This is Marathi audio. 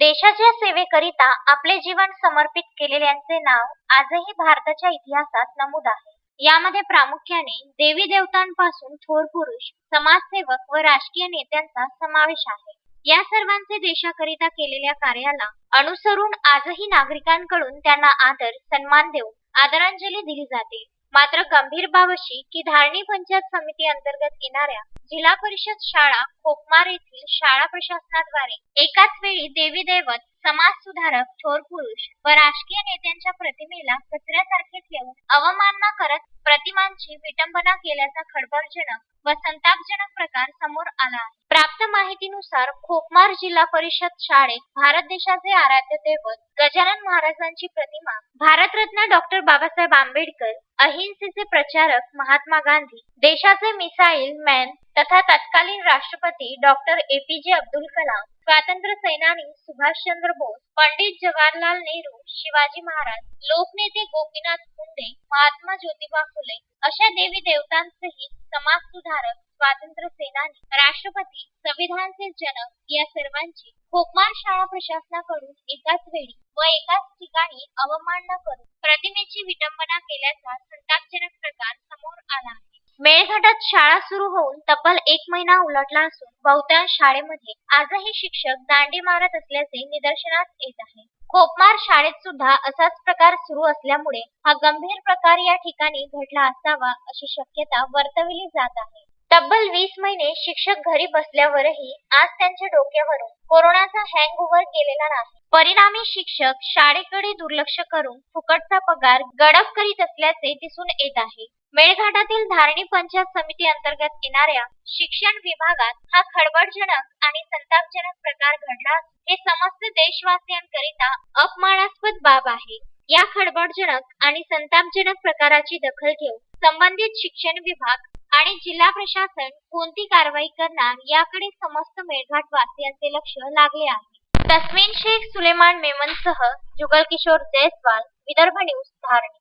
देशाच्या सेवेकरिता आपले जीवन समर्पित केलेल्यांचे नाव आजही भारताच्या इतिहासात नमूद आहे. यामध्ये प्रामुख्याने देवी देवतांपासून थोर पुरुष समाजसेवक व राजकीय नेत्यांचा समावेश आहे. या सर्वांचे देशाकरिता केलेल्या कार्याला अनुसरून आजही नागरिकांकडून त्यांना आदर सन्मान देऊन आदरांजली दिली जाते. मात्र गंभीर बाब अशी की धारणी पंचायत समिती अंतर्गत येणाऱ्या जिल्हा परिषद शाळा खोकमार येथील शाळा प्रशासनाद्वारे एकाच वेळी देवी दैवत समाज सुधारक थोर पुरुष व राजकीय नेत्यांच्या प्रतिमेला कचऱ्यासारखे ठेवून अवमानना करत प्रतिमांची विटंबना केल्याचा खळबळजनक व संतापजनक प्रकार समोर आला आहे. माहितीनुसार खोकमार जिल्हा परिषद शाळेत भारत देशाचे आराध्य दैवत गजानन महाराजांची प्रतिमा भारतरत्न डॉक्टर बाबासाहेब आंबेडकर अहिंसेचे प्रचारक महात्मा गांधी देशाचे मिसाईल मॅन तथा तत्कालीन राष्ट्रपती डॉक्टर ए पी जे अब्दुल कलाम स्वातंत्र्य सेनानी सुभाषचंद्र बोस पंडित जवाहरलाल नेहरू शिवाजी महाराज लोकनेते गोपीनाथ मुंडे महात्मा ज्योतिबा फुले अशा देवी देवतांसहित समाज सुधारक स्वातंत्र्य सेनानी राष्ट्रपती संविधानचे जनक या सर्वांची खोकमार शाळा प्रशासनाकडून एकाच वेळी व एकाच ठिकाणी अवमानना करून प्रतिमेची विटंबना केल्याचा संतापजनक प्रकार समोर आला आहे. मेळघाटात शाळा सुरू होऊन तब्बल एक महिना उलटला असून बहुतांश शाळेमध्ये आजही शिक्षक दांडी मारत असल्याचे निदर्शनास येत आहे. खोपमार शाळेत सुद्धा असाच प्रकार सुरू असल्यामुळे हा गंभीर प्रकार या ठिकाणी घडला असावा अशी शक्यता वर्तविली जात आहे. तब्बल वीस महिने शिक्षक घरी बसल्यावरही आज त्यांच्या डोक्यावरून कोरोनाचा हँग ओव्हर गेलेला नाही. परिणामी शिक्षक शाळेकडे दुर्लक्ष करून फुकटचा पगार गडप करीत असल्याचे दिसून येत आहे. मेळघाटातील धारणी पंचायत समिती अंतर्गत येणाऱ्या शिक्षण विभागात हा खळबळजनक आणि संतापजनक प्रकार घडला हे समस्त देशवासियांकरिता अपमानास्पद बाब आहे. या खळबळजनक आणि संतापजनक प्रकाराची दखल घेऊन संबंधित शिक्षण विभाग आणि जिल्हा प्रशासन कोणती कारवाई करणार याकडे समस्त मेळघाट वासियांचे लक्ष लागले आहे. तस्मिन शेख सुलेमान मेमनसह जुगल किशोर जयस्वाल विदर्भ न्यूज धारणी.